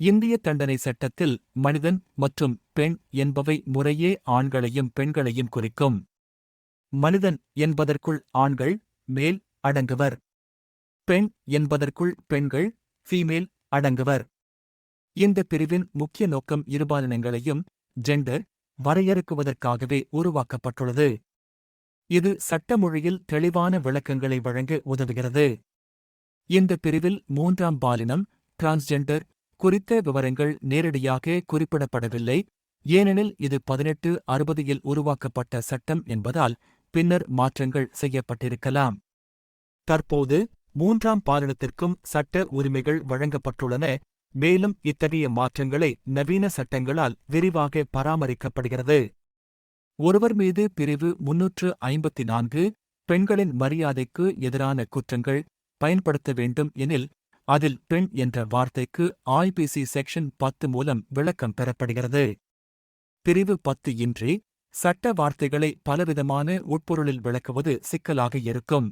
இந்திய தண்டனை சட்டத்தில் மனிதன் மற்றும் பெண் என்பவை முறையே ஆண்களையும் பெண்களையும் குறிக்கும். மனிதன் என்பதற்குள் ஆண்கள் மேல் அடங்குவர். பெண் என்பதற்குள் பெண்கள் ஃபீமேல் அடங்குவர். இந்த பிரிவின் முக்கிய நோக்கம் இருபாலினங்களையும் ஜெண்டர் வரையறுக்குவதற்காகவே உருவாக்கப்பட்டுள்ளது. இது சட்ட மொழியில் தெளிவான விளக்கங்களை வழங்க உதவுகிறது. இந்த பிரிவில் மூன்றாம் பாலினம் டிரான்ஸ்ஜெண்டர் குறித்த விவரங்கள் நேரடியாக குறிப்பிடப்படவில்லை. ஏனெனில் இது பதினெட்டு அறுபதில் உருவாக்கப்பட்ட சட்டம் என்பதால் பின்னர் மாற்றங்கள் செய்யப்பட்டிருக்கலாம். தற்போது மூன்றாம் பாலினத்திற்கும் சட்ட உரிமைகள் வழங்கப்பட்டுள்ளன. மேலும் இத்தகைய மாற்றங்களை நவீன சட்டங்களால் விரிவாக பராமரிக்கப்படுகிறது. ஒருவர் மீது பிரிவு முன்னூற்று ஐம்பத்தி நான்கு பெண்களின் மரியாதைக்கு எதிரான குற்றங்கள் பயன்படுத்த வேண்டும் எனில் அதில் பெண் என்ற வார்த்தைக்கு ஐபிசி செக்ஷன் பத்து மூலம் விளக்கம் பெறப்படுகிறது. பிரிவு பத்து இன்றி சட்ட வார்த்தைகளை பலவிதமான உட்பொருளில் விளக்குவது சிக்கலாக இருக்கும்.